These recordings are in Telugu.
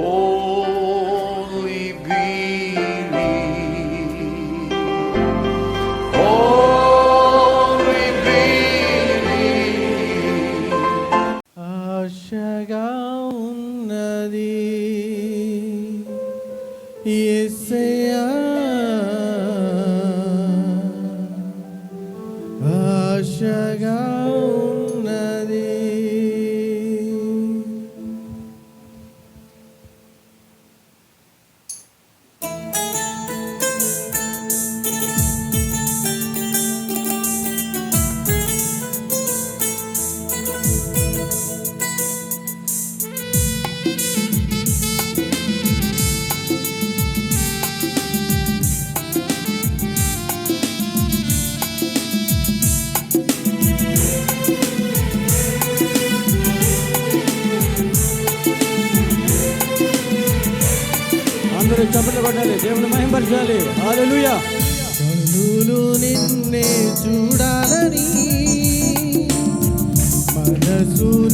Oh. చప్పట్లు కొట్టాలి దేవుని మహింపరచాలి. నిన్నే చూడాలని మనసు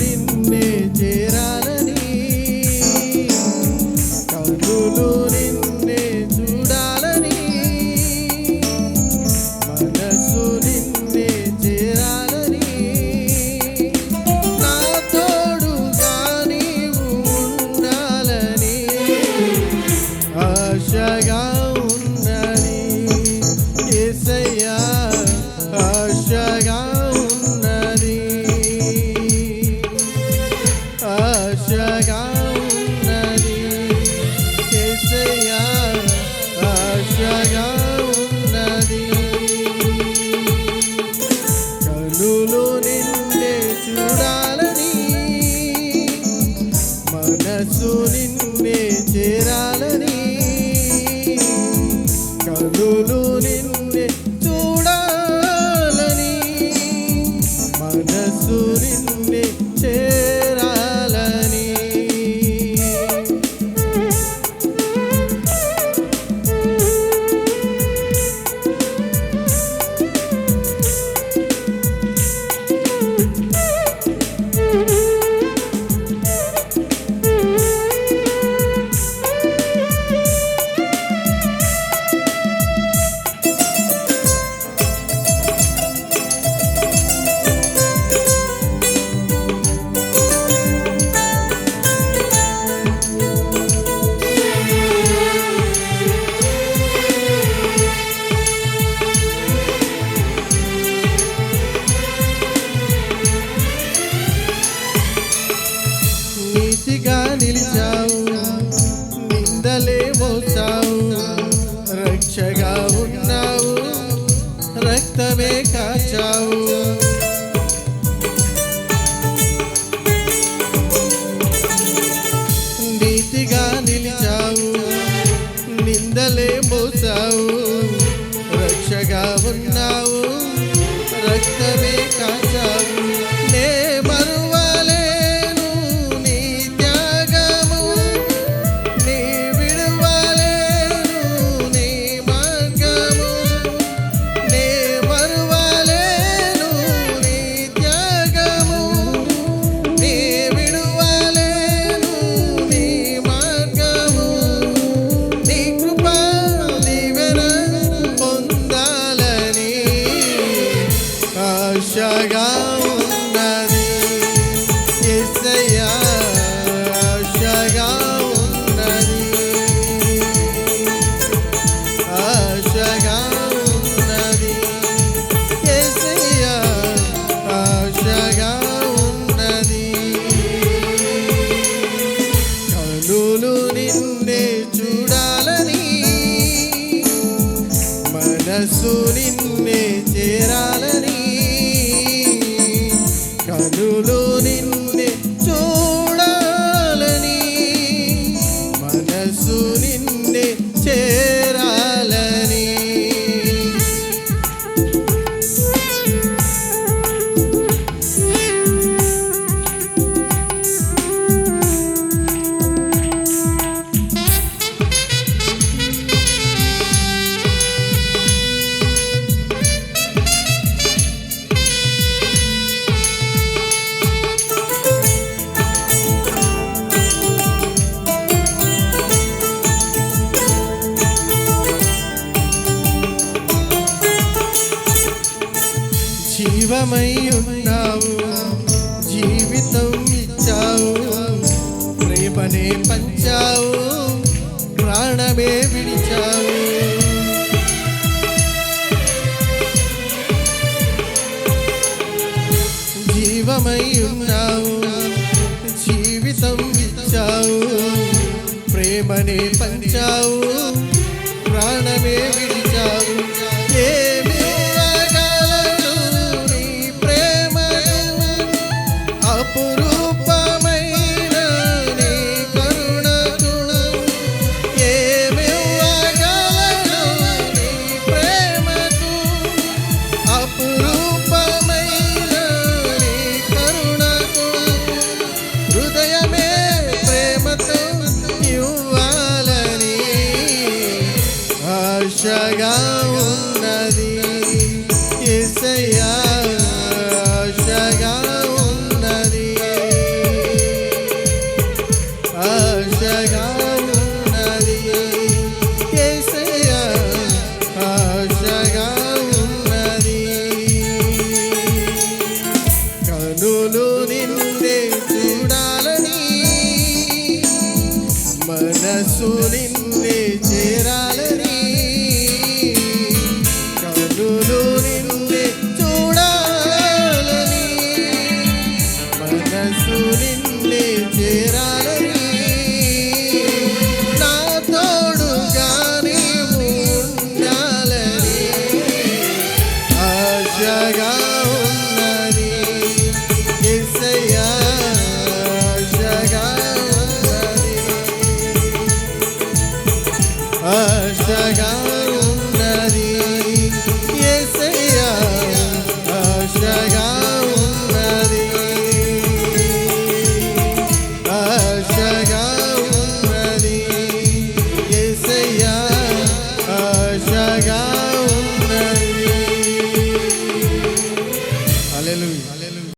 నిందలే మోసా జీవమై ఉన్నావు జీవితం ఇచ్చావు ప్రేమనే పంచావు ప్రాణమే విడిచావు. జీవమై ఉన్నావు జీవితం ఇచ్చావు ప్రేమనే పంచావు ప్రాణమే ఆశగా ఉన్నది. యేసయ్యా ఆశగా ఉన్నది. ఆశగా ఉన్నది. యేసయ్యా ఆశగా ఉన్నది. కనులు నిన్నే చూడాలని మనసు నిన్నే చేరా